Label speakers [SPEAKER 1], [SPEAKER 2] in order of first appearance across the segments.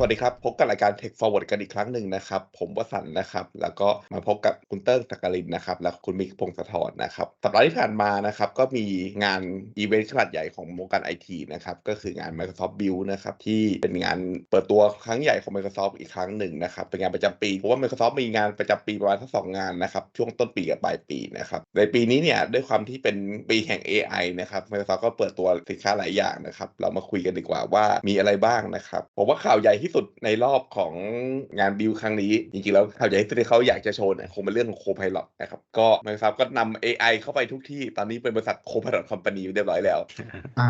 [SPEAKER 1] สวัสดีครับ พบกับรายการ Tech Forward กันอีกครั้งหนึ่งนะครับ ผมวสันนะครับ แล้วก็มาพบกับคุณเติ้งสักกรินนะครับ และคุณมิกพงศธรนะครับสัปดาห์ที่ผ่านมานะครับ ก็มีงานอีเวนต์ขนาดใหญ่ของวงการไอทีนะครับ ก็คืองาน Microsoft Build นะครับ ที่เป็นงานเปิดตัวครั้งใหญ่ของ Microsoft อีกครั้งหนึ่งนะครับ เป็นงานประจำปีเพราะว่า Microsoft มีงานประจำปีประมาณทั้งสองงานนะครับ ช่วงต้นปีกับปลายปีนะครับ ในปีนี้เนี่ยด้วยความที่เป็นปีแห่ง AI นะครับ Microsoft ก็เปิดตัวสินค้าหลายอย่างนะครับ เรามาคุยกันดีกว่าว่ามีอะไรบ้างนะครับผมว่าข่าวใหญ่ที่สุดในรอบของงานบิลครั้งนี้ จริงๆ แล้วข่าวใหญ่ที่สุดที่เขาอยากจะโชว์เนี่ยคงเป็นเรื่องของ Copilot นะครับ ก็ Microsoft ก็นำ AI เข้าไปทุกที่ ตอนนี้เป็นบริษัท Copilot Company เรียบร้อยแล้ว
[SPEAKER 2] อ่า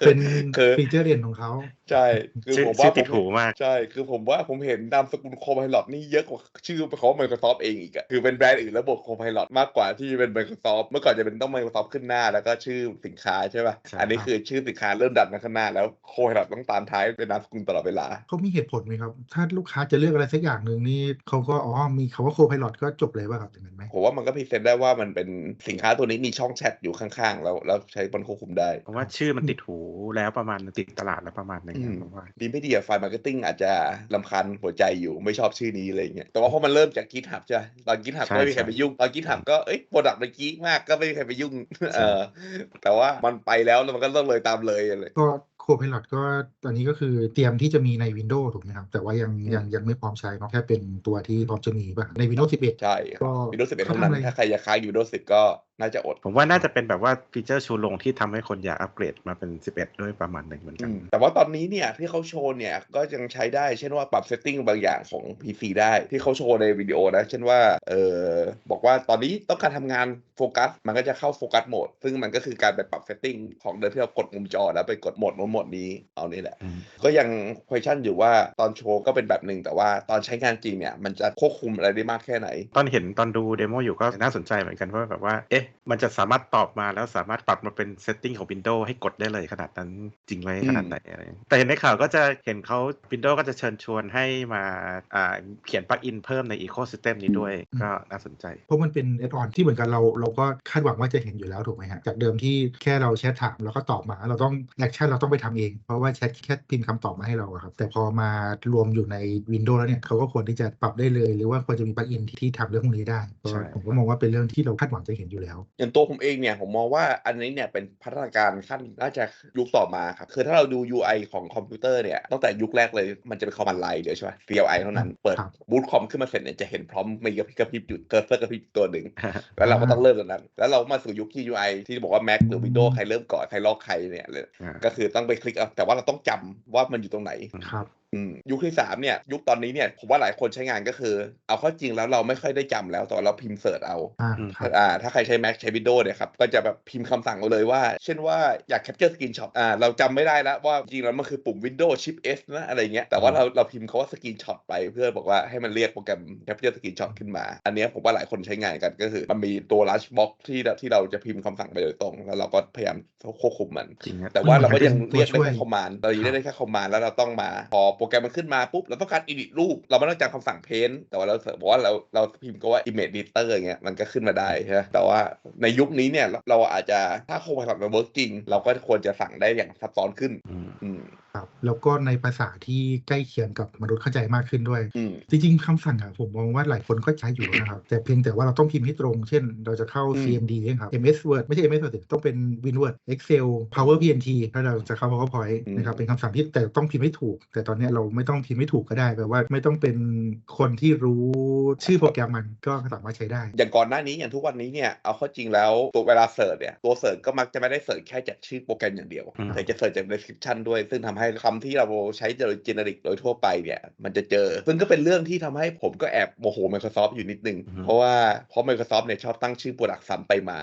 [SPEAKER 2] เป็น
[SPEAKER 1] คือ
[SPEAKER 2] ฟีเจอร์เด่นของเขา
[SPEAKER 1] ใช่คือ
[SPEAKER 3] ชื่อ
[SPEAKER 1] ผม
[SPEAKER 3] ชื่
[SPEAKER 1] ว่า
[SPEAKER 3] อติด
[SPEAKER 1] ผม
[SPEAKER 3] หูมาก
[SPEAKER 1] ใช่คือผมว่าผมเห็นนามสกุล Copilot นี่เยอะกว่าชื่อของ Microsoft เองอีกอะคือเป็นแบรนด์อื่นแล้วบวก Copilot มากกว่าที่เป็น Microsoft เมื่อก่อนจะเป็นต้อง Microsoft ขึ้นหน้าแล้วก็ชื่อสินค้าใช่ป่ะ
[SPEAKER 3] ใช่
[SPEAKER 1] อันนี้คือชื่อสินค้าเริ่มดันมาข้างหน้าแล้ว Copilot ต้องตามท้ายเป็นนามสกุลตลอดเวลา
[SPEAKER 2] เขามีเหตุผลไหมครับ ถ้าลูกค้าจะเลือกอะไรสักอย่างหนึ่งนี่เขาก็อ๋อมีคำว่าโคพาย o t ก็จบเลยป่ะครับอย่างนั้นไหม
[SPEAKER 1] ผมว่ามันก็พรีเซนต์ได้ว่ามันเป็นสินค้าตัวนี้มีช่องแชทอยู่ข้างๆ แล้วแล้วใช้บนควบคุมได้
[SPEAKER 3] เพราะว่าชื่อมันติดหูแล้วประมาณนึงติดตลาดแล้วประมาณหนึง
[SPEAKER 1] อืม
[SPEAKER 3] ผมว่า
[SPEAKER 1] ดีไม่ดีอะไฟล์มาร์เก็ตติ้งอาจจะลำคาญหัวใจอยู่ไม่ชอบชื่อนี้อะไรเงี้ยแต่ว่าพอมันเริ่มจาก GitHub ใช่ปะตอน GitHub ก็ไม่มีใครไปยุ่งตอน GitHub ก็เอ้ยโปรดักต์มันกี้มากก็ไม่มีใครไปยุ่งเออแต่ว่ามันไปแล้วแล้วมันก็ต้องเลยตามเลยอะไร
[SPEAKER 2] ก็โคพาย o t ก็ตอนนี้ก็คือเตรียมที่จะมีใน Windows ถูกไหมครับ แต่ว่ายัง
[SPEAKER 1] อืม
[SPEAKER 2] ยังยังไม่พร้อมใช้เนาะแค่เป็นตัวที่พร้อมจะมีป่ะใน Windows 11
[SPEAKER 1] ใช่ค
[SPEAKER 2] ก็
[SPEAKER 1] รับ Windows 11
[SPEAKER 2] เขา
[SPEAKER 1] เท่านั้น
[SPEAKER 2] ทำอะไร
[SPEAKER 1] ถ้าใครอยากค้างอยู่ Windows 10 ก็น่าจะอด
[SPEAKER 3] ผมว่าน่าจะเป็นแบบว่าฟีเจอร์ชูโรงที่ทำให้คนอยากอัปเกรดมาเป็น 11 ด้วยประมาณหนึ่งเหมือนกั
[SPEAKER 1] อื
[SPEAKER 3] น
[SPEAKER 1] มแต่ว่าตอนนี้เนี่ยที่เขาโชว์เนี่ยก็ยังใช้ได้ เช่นว่าปรับเซตติ้งบางอย่างของ PC ได้ที่เขาโชว์ในวิดีโอนะ เช่นว่าเออบอกว่าตอนนี้ต้องการทำงาน โฟกัสมันก็จะเข้าโฟกัสโหมด ซึ่งมันก็คือการไปปรับเซตติ้งของเดิมที่เรากดมุมจอแล้วไปกดโหมดโน้นโหมดนี้เอานี่แหละ
[SPEAKER 3] อืม
[SPEAKER 1] ก็ยัง question อยู่ว่าตอนโชว์ก็เป็นแบบหนึ่งแต่ว่าตอนใช้งานจริงเนี่ยมันจะควบคุมอะไรได้มากแค่ไหน
[SPEAKER 3] ตอนเห็นตอนดูเดโมอยู่ก็น่าสนใจเหมือนกันว่าแบบว่าเอ๊ะ มันจะสามารถตอบมาแล้วสามารถปรับมาเป็นเซตติ้งของ Windows ให้กดได้เลยขนาดนั้นจริงไหมขนาดไหนอะไรแต่เห็นในข่าวก็จะเห็นเขา Windows ก็จะเชิญชวนให้มาอ่าเขียนปลั๊กอินเพิ่มใน Ecosystem นี้ด้วย
[SPEAKER 2] อืม
[SPEAKER 3] ก็น่าสนใจ
[SPEAKER 2] เพราะมันเป็นแอดออนที่เหมือนกันเราเราก็คาดหวังว่าจะเห็นอยู่แล้วถูกไหมฮะ จากเดิมที่แค่เราแชทถามแล้วก็ตอบมา เราต้องแอคชั่นเราต้องไปทำเอง เพราะว่าแชทแค่พิมพ์คำตอบมาให้เราอะครับ แต่พอมารวมอยู่ใน Windows แล้วเนี่ยเขาก็ควรที่จะปรับได้เลย หรือว่าควรจะมีปลั๊กอินที่ที่ทำเรื่องพวกนี้ได้ก็
[SPEAKER 3] ใช่
[SPEAKER 2] ผมก็มองว่าเป็นเรื่องที่เราคาดหวังจะเห็นอยู่แล้ว
[SPEAKER 1] อย่างตัวผมเองเนี่ยผมมองว่าอันนี้เนี่ยเป็นพัฒนาการขั้นน่าจะยุคต่อมาครับคือถ้าเราดู UI ของคอมพิวเตอร์เนี่ยตั้งแต่ยุคแรกเลยมันจะเป็นคอมมานด์ไลน์เดียวใช่ไหม CLI เท่านั้นเปิด
[SPEAKER 2] ครับ
[SPEAKER 1] บูตคอมขึ้นมาเสร็จเนี่ยจะเห็นพร้อมมีกระพริบกระพริบจุดเกอร์เซอร์กระพริบตัวหนึ่งแล้วเราก็ต้องเริ่มจากนั้น แล้วเรามาสู่ยุคที่ UI ที่บอกว่า Mac หรือ Windows ใครเริ่มก่อนใครลอกใครเนี่ยเลย
[SPEAKER 3] อ่า
[SPEAKER 1] ก็คือต้องไปคลิกเอาแต่ว่าเราต้องจำว่ามันอยู่ตรงไหน
[SPEAKER 2] ครับ
[SPEAKER 1] อืม ยุคที่สามเนี่ยยุคตอนนี้เนี่ยผมว่าหลายคนใช้งานก็คือ เอาเข้าจริงแล้วเราไม่ค่อยได้จำแล้วแต่ว่าเราพิมพ์เสิร์ชเอา
[SPEAKER 2] อ่า
[SPEAKER 3] อืม
[SPEAKER 2] ครับ
[SPEAKER 1] อ่าถ้าใครใช้ Mac ใช้ Windows เนี่ยครับก็จะแบบพิมพ์คำสั่งเอาเลยว่า เช่นว่าอยาก capture screenshot อ่าเราจำไม่ได้แล้วว่าจริงๆแล้วมันคือปุ่ม Windows Shift S นะอะไรเงี้ยแต่ว่าเราเราพิมพ์คาว่า screenshot ไปเพื่อบอกว่าให้มันเรียกโปรแกรม capture screenshot ขึ้นมา อันเนี้ยผมว่าหลายคนใช้งานกันก็คือ มันมีตัว Large Box ที่ที่เราจะพิมพ์คำสั่งไปโดยตรง แล้วเราก็พยายามควบคุมมัน
[SPEAKER 3] จริงนะ
[SPEAKER 1] แต่ว่าเราก็ยัง
[SPEAKER 2] มันเหมือนเป็น
[SPEAKER 1] เรียกได้
[SPEAKER 2] ตัวช่วย
[SPEAKER 1] แค่คอมมานด์เรายังเรียกได้แค่คอมมานด์แล้วเราต้องมาพอโปรแกรมมันขึ้นมาปุ๊บเราต้องการ edit รูป เราไม่ต้องจำคำสั่งเพนแต่ว่าเราบอกว่าเราเราพิมพ์ก็ว่า image editor อย่างเงี้ยมันก็ขึ้นมาได้ใช่ไหมแต่ว่าในยุคนี้เนี่ยเราเราอาจจะถ้าโครงการมันเวิร์กจริง เราก็ควรจะสั่งได้อย่างซับซ้อนขึ้น
[SPEAKER 3] อืม
[SPEAKER 1] อืม
[SPEAKER 2] ครับ แล้วก็ในภาษาที่ใกล้เคียงกับมนุษย์เข้าใจมากขึ้นด้วย
[SPEAKER 1] อืม
[SPEAKER 2] จริงๆคำสั่งอะผมมองว่าหลายคนก็ใช้อยู่นะครับ แต่เพียงแต่ว่าเราต้องพิมพ์ให้ตรง เช่น เราจะเข้า
[SPEAKER 1] อืม
[SPEAKER 2] CMD เองครับ MS Word ไม่ใช่ MS Word สิต้องเป็น WinWord Excel Power PNT ถ้าเราจะเข้า PowerPoint นะครับเป็นคำสั่งที่แต่ต้องพิมพ์ให้ถูก แต่ตอนเนี้ยเราไม่ต้องพิมพ์ให้ถูกก็ได้แปลว่าไม่ต้องเป็นคนที่รู้ชื่อโปรแกรมมันก็สามารถใช้ได้
[SPEAKER 1] อย่างก่อนหน้านี้อย่างทุกวันนี้เนี่ยเอาเข้าจริงแล้วตัวเวลาเสิร์ชเนี่ยตัวเสิร์ชก็มักจะไม่ได้เสิร์ชแค่จากชื่อโปรแกรมอย่างเดียว
[SPEAKER 3] อืม
[SPEAKER 1] แต่จะเสิร์ชจาก description ด้วย ซึ่งทำให้คำที่เราใช้โดย generic โดยทั่วไปเนี่ยมันจะเจอ ซึ่งก็เป็นเรื่องที่ทำให้ผมก็แอบโมโห Microsoft อยู่นิดนึง เพราะว่าเพราะ Microsoft เนี่ยชอบตั้งชื่อโปรดักต์ซ้ำไปมา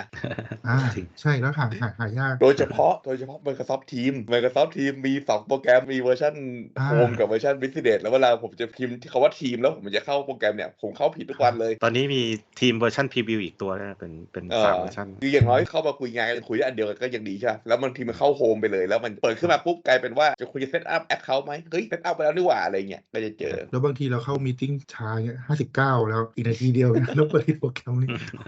[SPEAKER 2] อ่า
[SPEAKER 3] จริง
[SPEAKER 2] ใช่แล้วหาหาหายาก
[SPEAKER 1] โดยเฉพาะโดยเฉพาะ Microsoft Team Microsoft Team มี 2 โปรแกรมมีเวอร์ชัน
[SPEAKER 2] อ่า
[SPEAKER 1] Home กับเวอร์ชัน Business แล้วเวลาผมจะพิมพ์ที่คาว่า Team แล้วผมจะเข้าโปรแกรมเนี่ยผมเข้าผิดทุกวันเลย
[SPEAKER 3] ตอนนี้มีทีมเวอร์ชันพรีวิวอีกตัวนะเป็นเป็น
[SPEAKER 1] เออ
[SPEAKER 3] สามเวอร์ชัน
[SPEAKER 1] คืออย่างน้อยเข้ามาคุยงานกันคุยได้อันเดียวกันก็ยังดีใช่ไหมแล้วบางทีมันเข้าโฮมไปเลยแล้วมันเปิดขึ้นมาปุ๊บกลายเป็นว่าจะคุยจะเซตอัพแอคเคาท์ไหมเฮ้ยเซตอัพไปแล้วนี่หว่าอะไรเงี้ยก็จะเจอ
[SPEAKER 2] แล้วบางทีเราเข้ามีติ้งช้าเงี้ยห้าสิบเก้าแล้วอีกนาทีเดียวเนี่ยแล้วเปิดที่โปรแกรมนี่
[SPEAKER 1] ใช่ไหม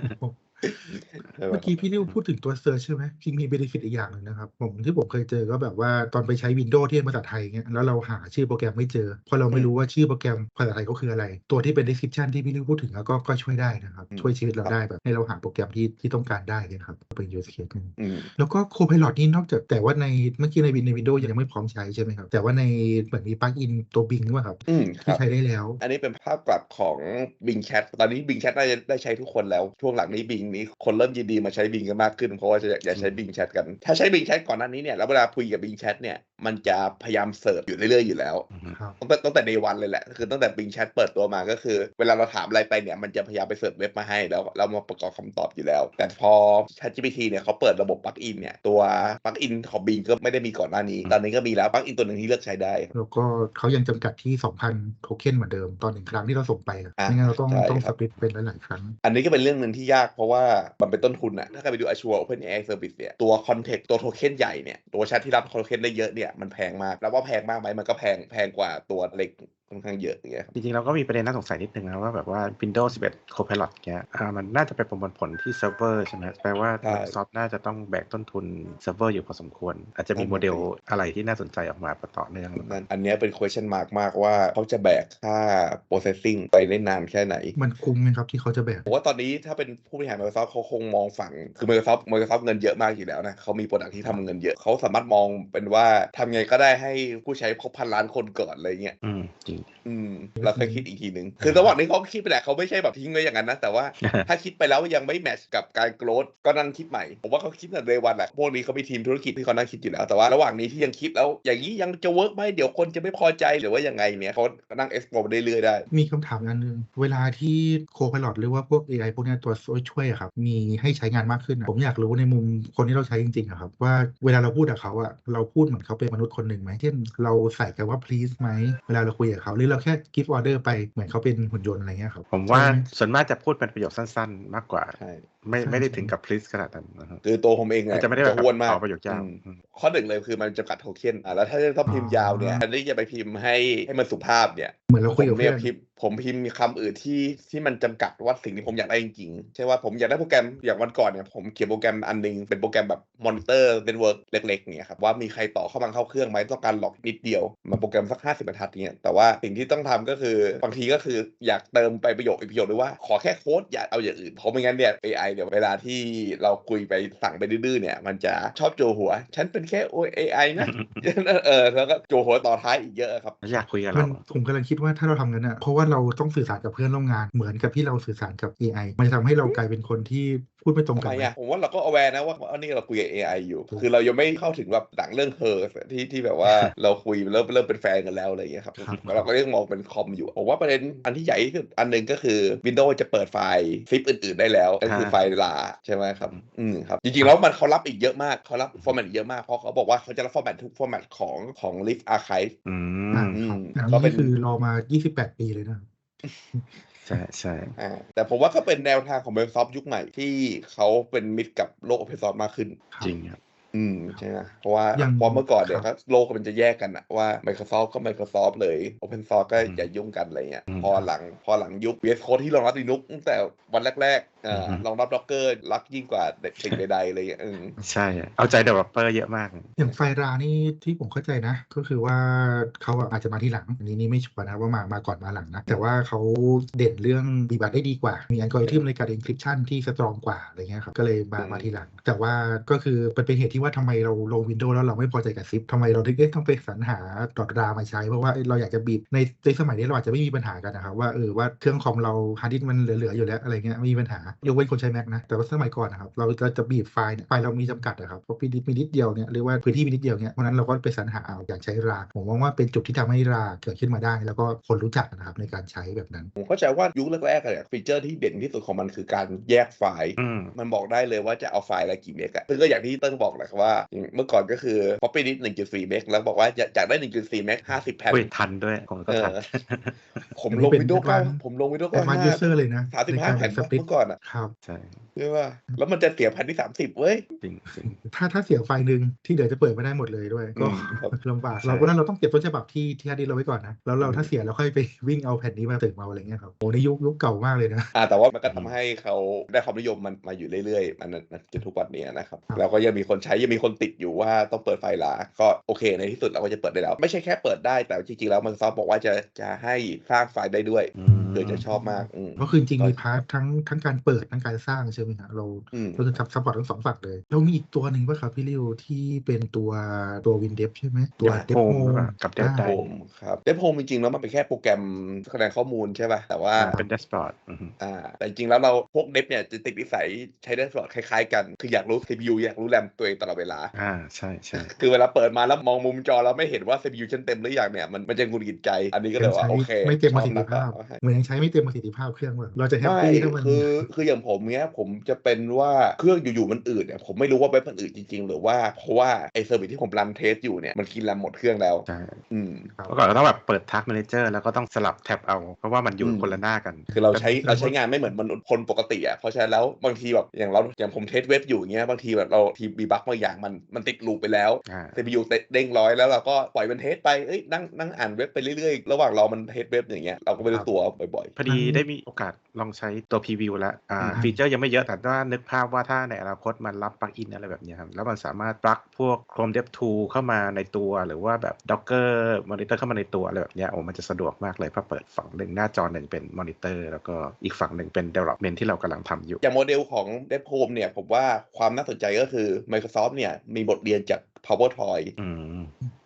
[SPEAKER 2] เมื่อกี้พี่นิวพูดถึงตัวเซิร์ชใช่ไหมจริงมีเบนฟิตอีกอย่างหนึ่งนะครับ ผมที่ผมเคยเจอก็แบบว่าตอนไปใช้ Windows ที่เป็นภาษาไทยเงี้ยแล้วเราหาชื่อโปรแกรมไม่เจอเพราะเราไม่รู้ว่าชื่อโปรแกรมภาษาไทยก็คืออะไร ตัวที่เป็น description ที่พี่นิวพูดถึงอะก็ก็ช่วยได้นะครับ ช่วยชีวิตเราได้แบบให้เราหาโปรแกรมที่ที่ต้องการได้เนี่ยครับเป็น use case หนึ่ง
[SPEAKER 1] อืม
[SPEAKER 2] แล้วก็ Copilot นี่นอกจากแต่ว่าในเมื่อกี้ในวินในวินโดว์ยังไม่พร้อมใช้ใช่ไหมครับแต่ว่าในเหมือนมีปลั๊กอินตัวบิงว่าครับ
[SPEAKER 1] อืมค
[SPEAKER 2] ที่
[SPEAKER 1] รับ
[SPEAKER 2] ใช้ได้แล้ว
[SPEAKER 1] อันนี้เป็นภาพกลับของ Bing Chat ตอนนี้ Bing Chat น่าจะได้ใช้ทุกคนแล้วช่วงหลังนี้ Bing นี้คนเริ่มยินดีมาใช้ Bing กันมากขึ้นเพราะว่าจะอยากใช้ Bing Chat กัน ถ้าใช้ Bing Chat ก่อนหน้านี้เนี่ยแล้วเวลาคุยกับ Bing Chat เนี่ยมันจะพยายามเสิร์ชอยู่เรื่อยๆอยู่แล้ว
[SPEAKER 2] ครับ
[SPEAKER 1] ตั้งแต่ตั้งแต่ day one เลยแหละ คือตั้งแต่ Bing Chat เปิดตัวมาก็คือ เวลาเราถามอะไรไปเนี่ยมันจะพยายามไปเสิร์ชเว็บมาให้แล้วแล้วมาประกอบคำตอบอยู่แล้ว แต่พอ ChatGPT เนี่ยเขาเปิดระบบปลั๊กอินเนี่ยตัวปลั๊กอินของ Bing ก็ไม่ได้มีก่อนหน้านี้ ตอนนี้ก็มีแล้วปลั๊กอินตัวหนึ่งที่เลือกใช้ได้
[SPEAKER 2] แล้วก็เขายังจำกัดที่ 2,000 โทเค็นเหมือนเดิมตอนหนึ่งครั้งที่เราส่งไปอะ
[SPEAKER 1] อะ
[SPEAKER 2] ไม่งั้นเราต้อง
[SPEAKER 1] ใช่
[SPEAKER 2] ต้อง
[SPEAKER 1] ค
[SPEAKER 2] ส
[SPEAKER 1] รับ
[SPEAKER 2] ปริตเป็นหลายๆครั้ง
[SPEAKER 1] อันนี้ก็เป็นเรื่องหนึ่งที่ยากเพราะว่ามันเป็นต้นทุนอะถ้าใครไปดู Azure OpenAI Service เนี่ยตัวคอนเทกต์ตัวโทเค็นใหญ่เนี่ยตัวแชทที่รับโทเค็นได้เยอะเนี่ยมันแพงมาก แล้วว่าแพงมากไหมมันก็แพงแพงกว่าตัวเล็ก ค่อนข้างเยอะอย่างเงี้ยครับ
[SPEAKER 3] จริงๆเราก็มีประเด็นน่าสงสัยนิดนึงนะว่าแบบว่า Windows 11 Copilot เนี้ยอ่ามันน่าจะไปประมวลผลที่เซิร์ฟเวอร์ใช่ไหมแปลว่า
[SPEAKER 1] ใช่
[SPEAKER 3] Microsoft น่าจะต้องแบกต้นทุนเซิร์ฟเวอร์อยู่พอสมควร อาจจะมีโมเดลอะไรที่น่าสนใจออกมาต่อเนื่อง
[SPEAKER 1] นั่นอันเนี้ยเป็น question mark มากว่าเขาจะแบกค่า processing ไปได้นานแค่ไหน
[SPEAKER 2] มันคุ้มไหมครับที่เขาจะแบก
[SPEAKER 1] ผมว่าตอนนี้ถ้าเป็นผู้บริหาร Microsoft เขาคงมองฝั่งคือ Microsoft Microsoft เงินเยอะมากอยู่แล้วนะเขามีโปรดักที่ทำเงินเยอะเขาสามารถมองเป็นว่าทำไงก็ได้ให้ผู้ใช้ครบพันล้านคนก่อนอะไรเงี้ย
[SPEAKER 3] อืมจริง
[SPEAKER 1] อืมเราเคยคิดอีกทีหนึ่งคือระหว่างนี้เขาก็คิดไปแหละเขาไม่ใช่แบบทิ้งไว้อย่างนั้นนะ แต่ว่าถ้าคิดไปแล้วยังไม่แมทช์กับการโกรธก็นั่งคิดใหม่ ผมว่าเขาคิดในเรวันแหละพวกนี้เขามีทีมธุรกิจที่เขานั่งคิดอยู่แล้วแต่ว่าระหว่างนี้ที่ยังคิดแล้วอย่างนี้ยังจะเวิร์กไหมเดี๋ยวคนจะไม่พอใจหรือว่ายังไงเนี่ยเขานั่งเอ็กซ์โปรได้เรื่อยๆได้
[SPEAKER 2] มีคำถามอันหนึงเวลาที่โค p i l o t หรือว่าพวก AI พวกเนี้ยตัวช่วยอะครับมีให้ใช้งานมากขึ้นอะผมอยากรู้ในมุมคนที่เราใช้จริงๆอะครับว่าเวลาเราพูดกับเขาอะเราพูดเหมือนเขาเป็นมนุษย์คนหนึ่งไหมเช่นเราใส่คำว่า please ไหมเวลาเราคุยกับเขาหรือเราแค่ give order ไปเหมือนเขาเป็นหุ่นยนต์อะไรเงี้ยครับ
[SPEAKER 3] ผมว่า
[SPEAKER 2] ใช่ไหม
[SPEAKER 3] ส่วนมากจะพูดเป็นประโยคสั้น ๆ มากกว่า
[SPEAKER 1] ใช่
[SPEAKER 3] ไม่
[SPEAKER 2] ใช่
[SPEAKER 3] ไม่ได้
[SPEAKER 2] ใช่
[SPEAKER 3] ถึงกับ please ขนาดนั้นนะฮะ
[SPEAKER 1] คือตัวผมเอง
[SPEAKER 3] อาจ
[SPEAKER 1] เนี่ย
[SPEAKER 3] จะไม่ได้แบบ
[SPEAKER 1] อ้วนมาก
[SPEAKER 3] ต่อประโยคยาว
[SPEAKER 1] อืม
[SPEAKER 3] อืม
[SPEAKER 1] ข้อหนึ่งเลยคือมันจำกัดโทเค็นอะแล้วถ้าจะต้องพิมพ์ยาวเนี่ยแทนที่จะไปพิมพ์ให้ให้มันสุภาพเนี่ย
[SPEAKER 2] เหมือนเราคุยกับ
[SPEAKER 1] ผมเนี่
[SPEAKER 2] เพื่อน
[SPEAKER 1] ยพิมพ์ผมพิมพ์คำอื่นที่ที่มันจำกัดว่าสิ่งที่ผมอยากได้จริงๆใช่ว่าผมอยากได้โปรแกรมอย่างวันก่อนเนี่ยผมเขียนโปรแกรมอันหนึงเป็นโปรแกรมแบบมอนิเตอร์เน็ตเวิร์กเล็กๆเนี่ยครับว่ามีใครต่อเข้ามาเข้าเครื่องไหมต้องการหลอกนิดเดียวมาโปรแกรมสัก 50บรรทัดเนี่ยแต่ว่าสิ่งที่ต้องทำก็คือบางทีก็คืออยากเติมไปประโยคอีกประโยคนึงว่าขอแค่โค้ดอย่าเอาอย่างอื่นเพราะไม่งั้นเนี่ย AI เดี๋ยวเวลาที่เราคุยไปสั่งไปดื้อๆเนี่ย มันจะชอบโจหัว ฉันเป็นแค่โอ้ย AI นะเออแล้วก็โจหัวต่อท้ายอีกเยอะครับ
[SPEAKER 3] อยากคุยกับ
[SPEAKER 2] มั
[SPEAKER 3] เรา
[SPEAKER 2] นผมกำลังคิดว่าถ้าเราทำงั้นอะเพราะว่าเราต้องสื่อสารกับเพื่อนร่วมงานเหมือนกับที่เราสื่อสารกับ AI มันจะทำให้เรากลายเป็นคนที่พูดไม่ตรง
[SPEAKER 1] ทำ
[SPEAKER 2] กัน
[SPEAKER 1] ไม
[SPEAKER 2] ไหม
[SPEAKER 1] อะผมว่าเราก็ aware นะว่าอันนี้เราคุยกับ AI อยู่
[SPEAKER 2] ถูก
[SPEAKER 1] คือเรายังไม่เข้าถึงแบบหนังเรื่องเ e อที่ที่แบบว่าเราคุยเริ่มเริ่มเป็นแฟนกันแล้วอะไรอย่างเงี้ยครับ
[SPEAKER 2] ครับ
[SPEAKER 1] เราก็ยังมองเป็นคอมอยู่ผมว่าประเด็นอันที่ใหญ่ที่สุดอันหนึ่งก็คือ Windows จะเปิดไฟล์ซิปอื่น ๆ ได้แล้วก็คือไฟล์ลาใช่ไหมครับอืมครับจริงๆแล้วมันเขารับอีกเยอะมากเขารับฟอร์แมตเยอะมากเพราะเขาบอกว่าเขาจะรับฟอร์แมตทุกฟอร์แมตของของ Lift Archive
[SPEAKER 3] อื
[SPEAKER 2] อ่าม
[SPEAKER 1] อืม
[SPEAKER 2] อัน
[SPEAKER 1] ก็
[SPEAKER 2] นี้
[SPEAKER 1] เป็น
[SPEAKER 2] คือรอมา 28 ปีเลยนะ
[SPEAKER 3] ใช่ใช่
[SPEAKER 1] อ่าแต่ผมว่าก็เป็นแนวทางของ Microsoft ยุคใหม่ที่เขาเป็นมิตรกับโลก Open Source มากขึ้น
[SPEAKER 2] ครับ
[SPEAKER 3] จริงครับ
[SPEAKER 1] อืมใช่ไหมเพราะว่า
[SPEAKER 2] อย่าง
[SPEAKER 1] เพราะเมื่อก่อนเนี่ย
[SPEAKER 2] ครั
[SPEAKER 1] ก็
[SPEAKER 2] บ
[SPEAKER 1] โลกมันจะแยกกันอะว่า Microsoft ก็ Microsoft เลย Open Source ก็
[SPEAKER 3] อืม
[SPEAKER 1] อย่ายุ่งกันอะไรเงี้ย
[SPEAKER 3] อืม
[SPEAKER 1] พอหลังพอหลังยุค VS Code ที่รองรับ Linux ตั้งแต่วันแรกๆเอ่ออ
[SPEAKER 3] ม
[SPEAKER 1] รองรับ Docker รักยิ่งกว่าสิ่งใดๆเลยอะอืม
[SPEAKER 3] ใช่ เอาใจ developer เยอะมาก
[SPEAKER 2] อย่างไฟรานี่ที่ผมเข้าใจนะ ก็คือว่าเขาอะอาจจะมาที่หลัง อันนี้นี่ไม่ชัวร์นะว่ามามาก่อนมาหลังนะ แต่ว่าเขาเด่นเรื่องปฏิบัติได้ดีกว่า มีอัลกอริทึมในการ encryption ที่สตรองกว่าอะไรเงี้ยครับก็เลยมา
[SPEAKER 1] อืม
[SPEAKER 2] มาทีหลัง แต่ว่าก็คือเป็นเป็นเหตุที่ว่าทำไมเราลง Windows แล้วเราไม่พอใจกับซิปทำไมเราถึงเอ๊ะต้องไปสรรหาดอทรามาใช้ เพราะว่าเอ้ยเราอยากจะบีบในในสมัยนี้เราอาจจะไม่มีปัญหากันนะครับว่าเออว่าเครื่องคอมเราฮาร์ดดิสก์มันเหลือๆอยู่แล้วอะไรเงี้ยไม่มีปัญหายกเว้นคนใช้ Mac นะแต่ว่าสมัยก่อนนะครับเราจะจะบีบไฟล์เนี่ยไฟล์เรามีจำกัดนะครับเพราะมีนิดมีนิดเดียวเนี่ยเรียกว่าพื้นที่มีนิดเดียวเนี่ยเพราะฉะนั้นเราก็ไปสรรหาเอาอยากใช้ราผมมองว่าเป็นจุดที่ทำให้ราเกิดขึ้นมาได้ แล้วก็คนรู้จักนะครับในการใช้แบบนั้น
[SPEAKER 1] ผมเข้าใจว่ายุคแรกๆอะเนี่ยฟีเจอร์ที่เด่นที่สุดของมันคือการแยกไฟล์
[SPEAKER 3] อืม
[SPEAKER 1] มันบอกได้เลยว่าจะเอาไฟล์อะไรกี่เมกอะซึ่งก็อย่างที่เติ้งบอกแหละว่าอย่างเมื่อก่อนก็คือ Floppy disk 1.4เมกแล้วบอกว่าอยากอยากได้1.4เมก50แผ่น
[SPEAKER 3] อุ้ยทันด้วยผมก็ทัน
[SPEAKER 1] เออผม
[SPEAKER 2] อันนี้
[SPEAKER 1] ลง
[SPEAKER 2] เป็น
[SPEAKER 1] Windows
[SPEAKER 2] การ
[SPEAKER 1] 9ผมลง Windows
[SPEAKER 2] แอดวาน
[SPEAKER 1] 9
[SPEAKER 2] ยูเซอร์เลยนะ
[SPEAKER 1] สามสิบ
[SPEAKER 2] ใน
[SPEAKER 1] ห้า
[SPEAKER 2] การ
[SPEAKER 1] แผ่น
[SPEAKER 2] สปริต
[SPEAKER 1] เมื่อก่อนอะ
[SPEAKER 2] ครับ
[SPEAKER 3] ใช่
[SPEAKER 1] ใช่ป่ะแล้วมันจะเสียแผ่นที่30เว้ย
[SPEAKER 3] จริงจริง
[SPEAKER 2] ถ้าถ้าเสียไฟล์หนึ่งที่เหลือจะเปิดไม่ได้หมดเลยด้วยก็
[SPEAKER 1] อืมครับ
[SPEAKER 2] ลำบาก
[SPEAKER 3] ใช่
[SPEAKER 2] เราก็นั้นเราต้องเก็บต้นฉบับที่ที่ฮาร์ดดิสก์เราไว้ก่อนนะแล้วเรา
[SPEAKER 3] อืม
[SPEAKER 2] ถ้าเสียเราค่อยไปวิ่งเอาแผ่นนี้มาเติมเอาอะไรเงี้ยครับโอ้ในยุคยุคเก่ามากเลยนะ
[SPEAKER 1] อ่าแต่ว่ามันก็ทำให้เขาได้ความนิยมมันมาอยู่เรื่อยๆมันมันจนทุกวันนี้นะครับ
[SPEAKER 2] ครับ
[SPEAKER 1] แล้วก็ยังมีคนใช้ยังมีคนติดอยู่ว่าต้องเปิดไฟล์หลาก็โอเค ในที่สุดเราก็จะเปิดได้แล้ว ไม่ใช่แค่เปิดได้แต่จริงๆแล้ว Microsoft บอกว่าจะจะให้สร้างไฟล์ได้ด้วย
[SPEAKER 3] อืม
[SPEAKER 1] เผื่อจะชอบมากอืม
[SPEAKER 2] ก็คือจริงๆมีพาร์ททั้งทั้งการเปิดทั้งการสร้างใช่ไหมฮะเรา
[SPEAKER 1] อืม
[SPEAKER 2] เราจะทำซัพพอร์ตทั้งสองฝั่งเลย แล้วมีอีกตัวหนึ่งป่ะครับพี่ริวที่เป็นตัวตัววินเดฟใช่ไหมตัวเดฟ
[SPEAKER 3] Home
[SPEAKER 2] โฮม
[SPEAKER 3] กับ Dev
[SPEAKER 1] โฮมครับเดฟโฮมจริงๆแล้วมันเป็นแค่โปรแกรมคะแนนข้อมูลใช่ป่ะแต่ว่า
[SPEAKER 3] เป็นแดชบอร์ด
[SPEAKER 1] อ่าแต่จริงๆแล้วเราพวกเดฟเนี่ยจะติดนิสัยใช้ได้ตลอดคล้ายๆกัน คืออยากรู้ CPU อยากรู้แรมตัวเองตลอดเวลา
[SPEAKER 3] อ่าใช่ใช่
[SPEAKER 1] คือเวลาเปิดมาแล้วมองมุมจอแล้วไม่เห็นว่า CPU ฉันเต็มหรือยังเนี่ยมันมันจะหงุดหงิดใจอันนี้ก็เลยว่าโอเค
[SPEAKER 2] ไม่เต็ม
[SPEAKER 1] ช
[SPEAKER 2] ป
[SPEAKER 1] อ
[SPEAKER 2] ระ
[SPEAKER 1] บ
[SPEAKER 2] สิทธิภาพ
[SPEAKER 1] เอให้
[SPEAKER 2] เหมือนยังใช้ไม่เต็มประสิทธิภาพเครื่องเลยเราจะแฮป
[SPEAKER 1] ไม่
[SPEAKER 2] ปี้ถ้ามัน
[SPEAKER 1] คือคืออย่างผมเนี้ยผมจะเป็นว่าเครื่องอยู่ๆมันอืดเนี่ยผมไม่รู้ว่าเว็บมันอืดจริง ๆ หรือว่าเพราะว่าไอ้เซอร์วิสที่ผมรันเทสอยู่เนี่ยมันกินแรมหมดเครื่องแล้ว
[SPEAKER 3] ใช่
[SPEAKER 1] อืม
[SPEAKER 2] ครับ
[SPEAKER 3] เมื่อก่อนเราต้องแบบเปิดทัก Manager แล้วก็ต้องสลับแท็บเอา เพราะว่ามันอยู่
[SPEAKER 1] อืม
[SPEAKER 3] คนละหน้ากัน
[SPEAKER 1] คือเราใช้
[SPEAKER 2] แต่
[SPEAKER 1] เราใช้งานไม่เหมือนมนุษย์คนปกติอะเพราะฉะนั้นแล้วบางทีแบบอย่างเราอย่างผมเทสเว็บอยู่อย่างเงี้ยบางทีแบบเราทีมีบั๊กบางอย่างมันมันติดลูปไปแล้ว
[SPEAKER 3] อ่า
[SPEAKER 1] CPU เด้งร้อยแล้วเราก็ปล่อยมันเทสไปเอ้ยนั่งนั่งอ่านเว็บไปเรื่อยๆ ระหว่างรอมันเทสเว็บอย่างเงี้ยเราก็ไม่รู้ตัวบ่อย
[SPEAKER 3] พอดี
[SPEAKER 2] อัน
[SPEAKER 3] ได้มีโอกาสลองใช้ตัว preview แล้วอ่า
[SPEAKER 2] อืม
[SPEAKER 3] ฟีเจอร์ยังไม่เยอะแต่ว่านึกภาพว่าถ้าในอนาคตมันรับปลั๊กอินอะไรแบบเนี้ยครับแล้วมันสามารถปลั๊กพวก Chrome Dev Tool เข้ามาในตัวหรือว่าแบบ Docker Monitor เข้ามาในตัวอะไรแบบเนี้ยโอ้มันจะสะดวกมากเลยเพราะเปิดฝั่งหนึ่งหน้าจอหนึ่งเป็นมอนิเตอร์แล้วก็อีกฝั่งหนึ่งเป็น development ที่เรากำลังทำอยู่
[SPEAKER 1] ๆอย่างโมเดลของ d e v h o m e เนี่ยผมว่าความน่าสนใจก็คือ Microsoft เนี่ยมีบทเรียนจาก PowerToy
[SPEAKER 3] อืม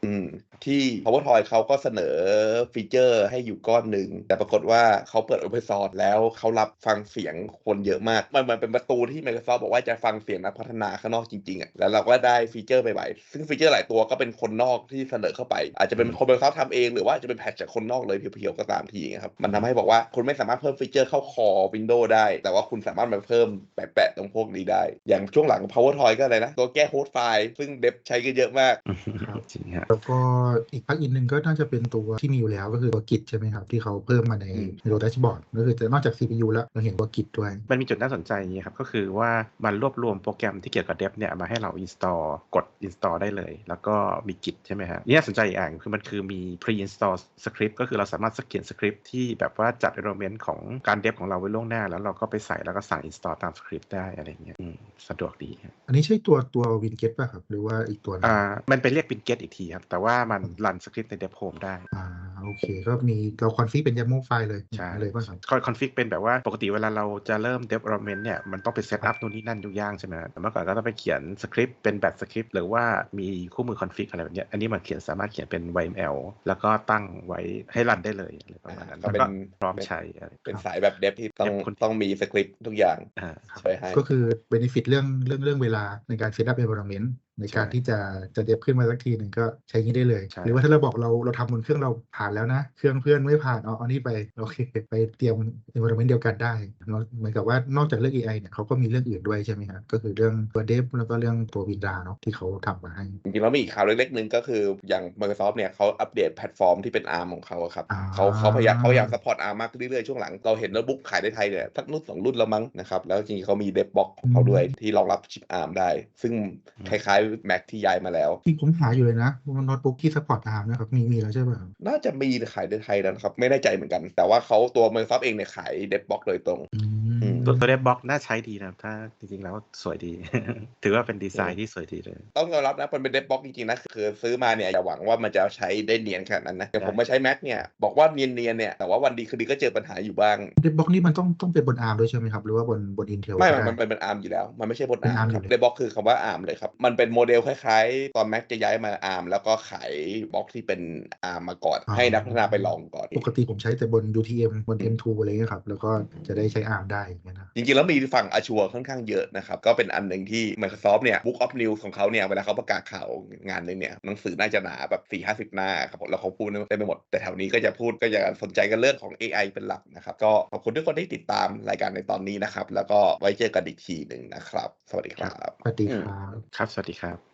[SPEAKER 1] อืมที่ PowerToy เขาก็เสนอฟีเจอร์ให้อยู่ก้อนหนึ่ง แต่ปรากฏว่าเขาเปิด Open Source แล้วเขารับฟังเสียงคนเยอะมาก มันมันเป็นประตูที่ Microsoft บอกว่าจะฟังเสียงนักพัฒนาข้างนอกจริงๆอะแล้วเราก็ได้ฟีเจอร์ใหม่ๆซึ่งฟีเจอร์หลายตัวก็เป็นคนนอกที่เสนอเข้าไป อาจจะเป็นคน Microsoft ทำเองหรือว่าจะเป็นแพทจากคนนอกเลยเพียวๆก็ตามทีครับมันทำให้บอกว่าคุณไม่สามารถเพิ่มฟีเจอร์เข้าคอ Windows ได้ แต่ว่าคุณสามารถมาเพิ่มแปะๆตรงพวกนี้ได้ อย่างช่วงหลัง PowerToy ก็อะไรนะตัวแก้โฮสต์ไฟล์ซึ่งเดฟใช้กันเยอะมาก
[SPEAKER 3] จริงฮะ
[SPEAKER 2] แล้วก็อีกปลั๊กอินหนึ่งก็น่าจะเป็นตัวที่มีอยู่แล้วก็คือตัวกิจใช่ไหมครับ ที่เขาเพิ่มมาใน
[SPEAKER 1] อืม
[SPEAKER 2] ในตัวแดชบอร์ดก็คือจะนอกจาก CPU แล้วเราเห็นตัวกิจด้วย
[SPEAKER 3] มันมีจุดน่าสนใจอย่างนี้ครับ ก็คือว่ามันรวบรวมโปรแกรมที่เกี่ยวกับ Dev เนี่ยมาให้เรา install กด install ได้เลย แล้วก็มี Git ใช่ไหมฮะนี่น่าสนใจอีกอย่างคือมันคือมี pre-install script ก็คือเราสามารถเขียนสคริปต์ที่แบบว่าจัด environment ของการ Dev ของเราไว้ล่วงหน้า แล้วเราก็ไปใส่แล้วก็สั่ง install ตามสคริปต์ได้อะไรอย่างเงี้ยอืมสะดวกดีครับ
[SPEAKER 2] อันนี้ใช่ตัวตัววินเกตป่ะครับ หรือว่าอีกตัวหนึง
[SPEAKER 3] อ่ามันไปเรียกเป็น get อีกทีครับ แต่ว่ามันรันสคริปต์ใน Dev Home ได้
[SPEAKER 2] อ่าโอเค ก็มีเราคอนฟิกเป็นยา m o ไฟล์เลย
[SPEAKER 3] ใช่
[SPEAKER 2] เลยป่ะครับ
[SPEAKER 3] คอนฟิกเป็นแบบว่าปกติเวลาเราจะเริ่ม development เนี่ยมันต้องไปเซตอัพนู่นนี่นั่นยุ่งยากใช่ไหมแต่เมื่อก่อนก็ต้องไปเขียนสคริปต์เป็นแบบสคริปต์หรือว่ามีคู่มือคอนฟิกอะไรแบบเนี้ยอันนี้มันเขียนสามารถเขียนเป็น YML แล้วก็ตั้งไว้ให้รันได้เลยอะไรประมาณนั้น
[SPEAKER 1] อ่า
[SPEAKER 3] แล้วก็
[SPEAKER 1] เป็น
[SPEAKER 3] พร้อมใช้อะไร
[SPEAKER 1] เป็นสายแบบเดฟที่ต้อง
[SPEAKER 3] เดฟคน
[SPEAKER 1] ต้องมีสคริปต์ทุกอย่าง
[SPEAKER 3] อ่า
[SPEAKER 1] ช่วยให้
[SPEAKER 2] ก็คือเบนฟิตเรื่องเรื่องเรื่องเวลาในการเซตอัพ environment ในการ
[SPEAKER 3] ใช่
[SPEAKER 2] ที่จะจะเดบขึ้นมาสักทีหนึ่งก็ใช้งี้ได้เลย
[SPEAKER 3] ใช่
[SPEAKER 2] หรือว่าถ้าเราบอกเราเราทำบนเครื่องเราผ่านแล้วนะ เครื่องเพื่อนไม่ผ่านเอาเอานี่ไปโอเค ไปเตรียม environment เดียวกันได้เนอะเหมือนกับว่านอกจากเรื่อง AI เนี่ยเขาก็มีเรื่องอื่นด้วยใช่ไหมครับก็คือเรื่องตัวเดฟแล้วก็เรื่องตัววินดาเนาะที่เขาทำมาให้
[SPEAKER 1] จริงๆแล้วมีอีกข่าวเล็กๆหนึ่งก็คืออย่าง Microsoft เนี่ยเขาอัปเดตแพลตฟอร์มที่เป็น ARM ของเขาอะครับ
[SPEAKER 2] อ่า
[SPEAKER 1] เขาเขาพยายามเขาพยายามซัพพอร์ต ARM มากขึ้นเรื่อยๆช่วงหลังเราเห็นโน้ตบุ๊กขายในไทยเนี่ยสักรุ่นสองรุ่นแล้วมั้งนะครับแล้วจริงๆเขามีเดฟบ็อกของเขาด้วยที่รองรับชิป ARM ได้ ซึ่งคล้ายๆ Mac ที่ย้ายมาแล้ว
[SPEAKER 2] ที่ผมหาอยู่เลยนะว่าโน้ตบุ๊กที่ซัพพอร์ตอาร์มนะครับมีมีแล้วใช่ป่ะครับ
[SPEAKER 1] น่าจะมีขายในไทยนะครับ ไม่แน่ใจเหมือนกัน แต่ว่าเขาตัว Microsoft เองเนี่ยขายเดฟบ็อกโดยตรง
[SPEAKER 2] อื
[SPEAKER 1] อื
[SPEAKER 2] ม
[SPEAKER 1] ม
[SPEAKER 3] ตัวตัว Dev Box น่าใช้ดีนะครับ ถ้าจริงๆแล้วสวยดี ถือว่าเป็นดีไซน์ที่สวยดีเลย
[SPEAKER 1] ต้องยอมรับนะมันเป็นเดฟบ็อกจริงๆนะคือซื้อมาเนี่ยอย่าหวังว่ามันจะใช้ได้เนียนขนาดนั้นนะแต่ผมมาใช้ Mac เนี่ยบอกว่าเนียนๆเนี่ยแต่ว่าวันดีคืนดีก็เจอปัญหาอยู่บ้าง
[SPEAKER 2] เดบบ็อกนี่มันต้องต้องเป็นบนอาร์มด้วยใช่ไหมครับหรือว่าบนบนอินเทล
[SPEAKER 1] ไม่มันมันเป็นเป็นอาร์มอยู่แล้ว มันไม่ใช่บน
[SPEAKER 2] เป็น
[SPEAKER 1] อาร์ม
[SPEAKER 2] ARM
[SPEAKER 1] ครับ
[SPEAKER 2] อยู่
[SPEAKER 1] เดบบ็อกคือคำว่าอาร์มเลยครับมันเป็นโมเดลคล้ายๆ ตอนแม็กจะย้ายมาอาร์มแล้วก็ขายบล็อกที่เป็นอาร์มมาก่อนให้นักพัฒนาไปลองก่อน
[SPEAKER 2] ปกติผมใช้แต่บน UTM บน M2 อะไรเงี้ยครับแล้วก็จะได้ใช้อาร์มได้อย่างเงี้ยนะ
[SPEAKER 1] จริงๆ แล้วมีฝั่ง Azure ค่อนข้างเยอะนะครับ ก็เป็นอันหนึ่งที่ Microsoft เนี่ย Book of News ของเขาเนี่ยเวลาเขาประกาศข่าวงานหนึงเนี่ยหนังสือน่าจะหนาแบบ4 5 0หน้าครับผมแล้วเขาพูดเต็มไปหมด แต่แถวนี้ก็จะพูดก็จะสนใจกันเรื่องของ AI เป็นหลักนะครับก็ขอบคุณทุกคนที่ติดตามรายการในตอนนี้นะครับแล้วก็ไว้เจอกันอีกทีหนึ่งนะครับ สวัสดีครับ
[SPEAKER 2] สวัสดีครับ
[SPEAKER 3] ครับสวัสดีครับ